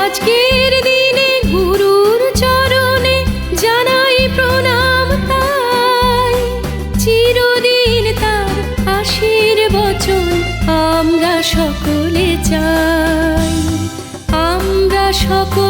আজকের দিনে গুরুর চরণে জানাই চিরদিন আশীর্বচন আমরা সকলে চাই। আমরা সকলে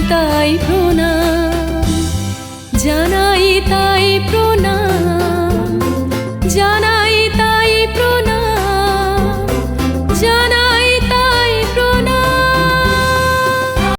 নিতাই প্রণাম।